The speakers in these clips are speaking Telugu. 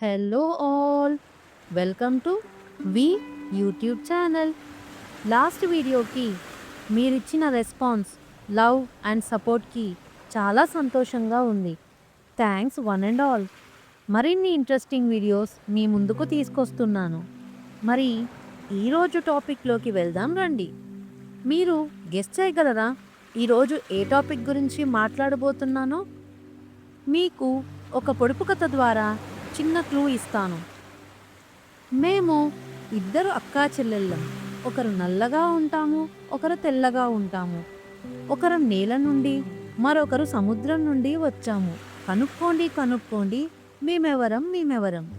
Hello all welcome to we YouTube channel last వీడియోకి మీరిచ్చిన రెస్పాన్స్ లవ్ అండ్ సపోర్ట్కి చాలా సంతోషంగా ఉంది. థ్యాంక్స్ వన్ అండ్ ఆల్ మరిన్ని ఇంట్రెస్టింగ్ వీడియోస్ మీ ముందుకు తీసుకొస్తున్నాను. మరి ఈరోజు టాపిక్లోకి వెళ్దాం రండి. మీరు గెస్ట్ చేయగలరా? ఈరోజు ఏ టాపిక్ గురించి మాట్లాడబోతున్నానో? మీకు ఒక పొడుపు కథ ద్వారా చిన్న క్లూ ఇస్తాను. మేము ఇద్దరు అక్కా చెల్లెళ్ళం. ఒకరు నల్లగా ఉంటాము ఒకరు తెల్లగా ఉంటాము. ఒకరు నేల నుండి మరొకరు సముద్రం నుండి వచ్చాము. కనుక్కోండి కనుక్కోండి మేమెవరం మేమెవరం.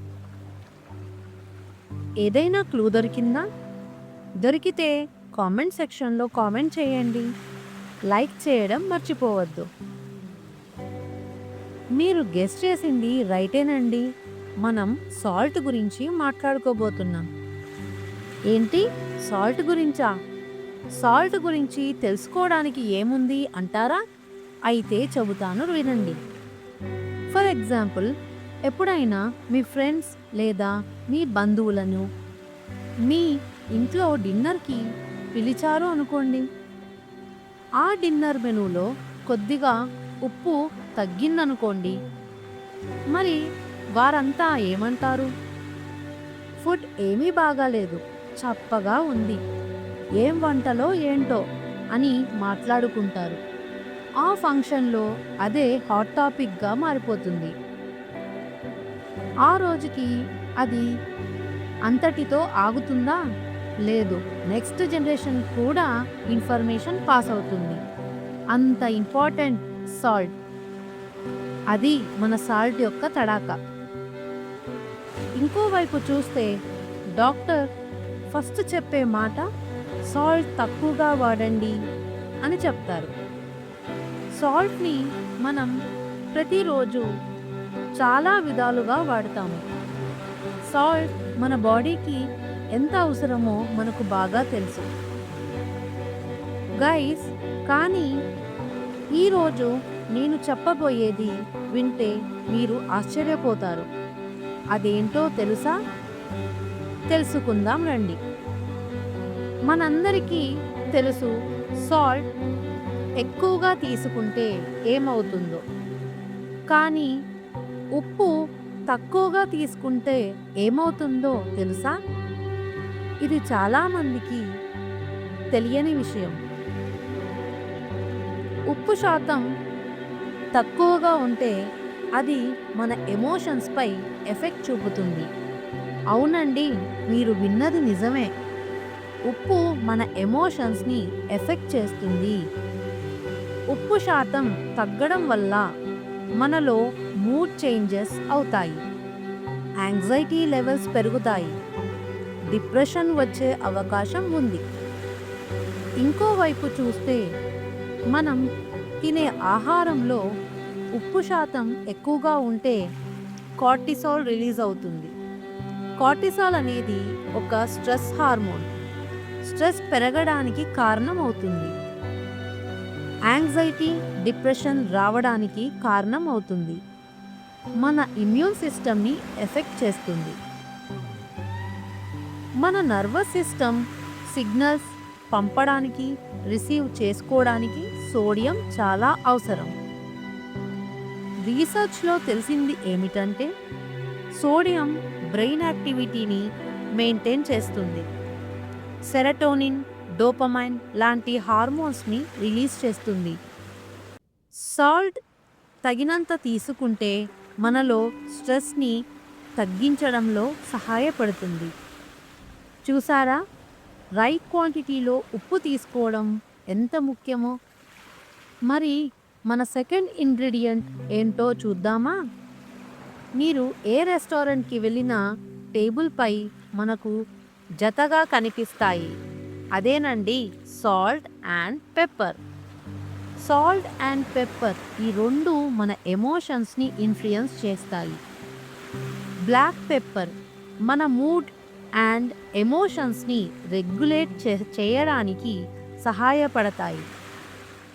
ఏదైనా క్లూ దొరికిందా? దొరికితే కామెంట్ సెక్షన్లో కామెంట్ చేయండి. లైక్ చేయడం మర్చిపోవద్దు. మీరు గెస్ట్ చేసింది రైటేనండి. మనం సాల్ట్ గురించి మాట్లాడుకోబోతున్నాం. ఏంటి? సాల్ట్ గురించా? సాల్ట్ గురించి తెలుసుకోవడానికి ఏముంది అంటారా? అయితే చెబుతాను వినండి. ఫర్ ఎగ్జాంపుల్ ఎప్పుడైనా మీ ఫ్రెండ్స్ లేదా మీ బంధువులను మీ ఇంట్లో డిన్నర్కి పిలిచారు అనుకోండి. ఆ డిన్నర్ మెనూలో కొద్దిగా ఉప్పు తగ్గిందనుకోండి. మరి వారంతా ఏమంటారు? ఫుడ్ ఏమీ బాగాలేదు చప్పగా ఉంది. ఏం వంటలో ఏంటో అని మాట్లాడుకుంటారు. ఆ ఫంక్షన్లో అదే హాట్ టాపిక్గా మారిపోతుంది. ఆ రోజుకి అది అంతటితో ఆగుతుందా? లేదు. నెక్స్ట్ జనరేషన్ కూడా ఇన్ఫర్మేషన్ పాస్ అవుతుంది. అంత ఇంపార్టెంట్ సాల్ట్. అది మన సాల్ట్ యొక్క తడాక. ఇంకోవైపు చూస్తే డాక్టర్ ఫస్ట్ చెప్పే మాట సాల్ట్ తక్కువగా వాడండి అని చెప్తారు. సాల్ట్ని మనం ప్రతిరోజు చాలా విధాలుగా వాడతాము. సాల్ట్ మన బాడీకి ఎంత అవసరమో మనకు బాగా తెలుసు. గైస్ కానీ ఈరోజు నేను చెప్పబోయేది వింటే మీరు ఆశ్చర్యపోతారు. అదేంటో తెలుసా? తెలుసుకుందాం రండి. మనందరికీ తెలుసు సాల్ట్ ఎక్కువగా తీసుకుంటే ఏమవుతుందో. కానీ ఉప్పు తక్కువగా తీసుకుంటే ఏమవుతుందో తెలుసా? ఇది చాలామందికి తెలియని విషయం. ఉప్పు శాతం తక్కువగా ఉంటే అది మన ఎమోషన్స్పై ఎఫెక్ట్ చూపుతుంది. అవునండి మీరు విన్నది నిజమే. ఉప్పు మన ఎమోషన్స్ని ఎఫెక్ట్ చేస్తుంది. ఉప్పు శాతం తగ్గడం వల్ల మనలో మూడ్ చేంజెస్ అవుతాయి. యాంగ్జైటీ లెవెల్స్ పెరుగుతాయి. డిప్రెషన్ వచ్చే అవకాశం ఉంది. ఇంకోవైపు చూస్తే మనం తినే ఆహారంలో ఉప్పు శాతం ఎక్కువగా ఉంటే కార్టిసాల్ రిలీజ్ అవుతుంది. కార్టిసాల్ అనేది ఒక స్ట్రెస్ హార్మోన్. స్ట్రెస్ పెరగడానికి కారణం అవుతుంది యాంగ్జైటీ డిప్రెషన్ రావడానికి కారణం అవుతుంది మన ఇమ్యూన్ సిస్టమ్ని ఎఫెక్ట్ చేస్తుంది. మన నర్వస్ సిస్టమ్ సిగ్నల్స్ పంపడానికి రిసీవ్ చేసుకోవడానికి సోడియం చాలా అవసరం. రీసెర్చ్లో తెలిసింది ఏమిటంటే సోడియం బ్రెయిన్ యాక్టివిటీని మెయింటైన్ చేస్తుంది. సెరటోనిన్ డోపమైన్ లాంటి హార్మోన్స్ని రిలీజ్ చేస్తుంది. సాల్ట్ తగినంత తీసుకుంటే మనలో స్ట్రెస్ని తగ్గించడంలో సహాయపడుతుంది. చూసారా? రైట్ క్వాంటిటీలో ఉప్పు తీసుకోవడం ఎంత ముఖ్యమో? మరి మన సెకండ్ ఇంగ్రీడియంట్ ఏంటో చూద్దామా? మీరు ఏ రెస్టారెంట్కి వెళ్ళినా టేబుల్పై మనకు జతగా కనిపిస్తాయి. అదేనండి salt and pepper salt and pepper ఈ రెండు మన ఎమోషన్స్ని ఇన్ఫ్లుయెన్స్ చేస్తాయి. బ్లాక్ పెప్పర్ మన మూడ్ అండ్ ఎమోషన్స్ని రెగ్యులేట్ చేయడానికి సహాయపడతాయి.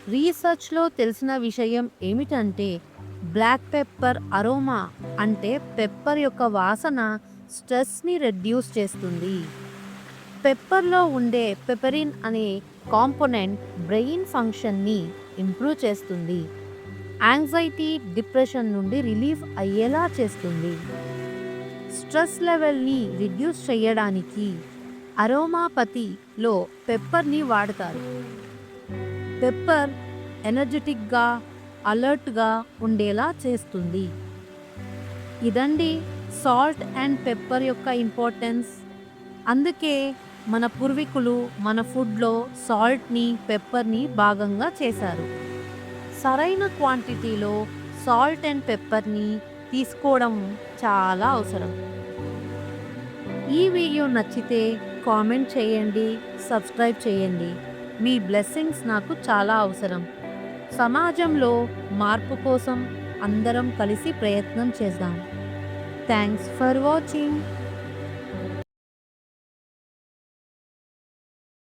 రీసెర్చ్లో తెలిసిన విషయం ఏమిటంటే బ్లాక్ పెప్పర్ అరోమా అంటే పెప్పర్ యొక్క వాసన స్ట్రెస్ని రెడ్యూస్ చేస్తుంది. పెప్పర్లో ఉండే పెపరిన్ అనే కాంపోనెంట్ బ్రెయిన్ ఫంక్షన్ని ఇంప్రూవ్ చేస్తుంది. యాంగ్జైటీ డిప్రెషన్ నుండి రిలీఫ్ అయ్యేలా చేస్తుంది. స్ట్రెస్ లెవెల్ని రిడ్యూస్ చేయడానికి అరోమాపతిలో పెప్పర్ని వాడతారు. పెప్పర్ ఎనర్జెటిక్గా అలర్ట్గా ఉండేలా చేస్తుంది. ఇదండి సాల్ట్ అండ్ పెప్పర్ యొక్క ఇంపార్టెన్స్. అందుకే మన పూర్వీకులు మన ఫుడ్లో సాల్ట్ని పెప్పర్ని భాగంగా చేశారు. సరైన క్వాంటిటీలో సాల్ట్ అండ్ పెప్పర్ని తీసుకోవడం చాలా అవసరం. ఈ వీడియో నచ్చితే కామెంట్ చేయండి సబ్స్క్రైబ్ చేయండి. మీ బ్లెస్సింగ్స్ నాకు చాలా అవసరం. సమాజంలో మార్పు కోసం అందరం కలిసి ప్రయత్నం చేద్దాం. Thanks for watching.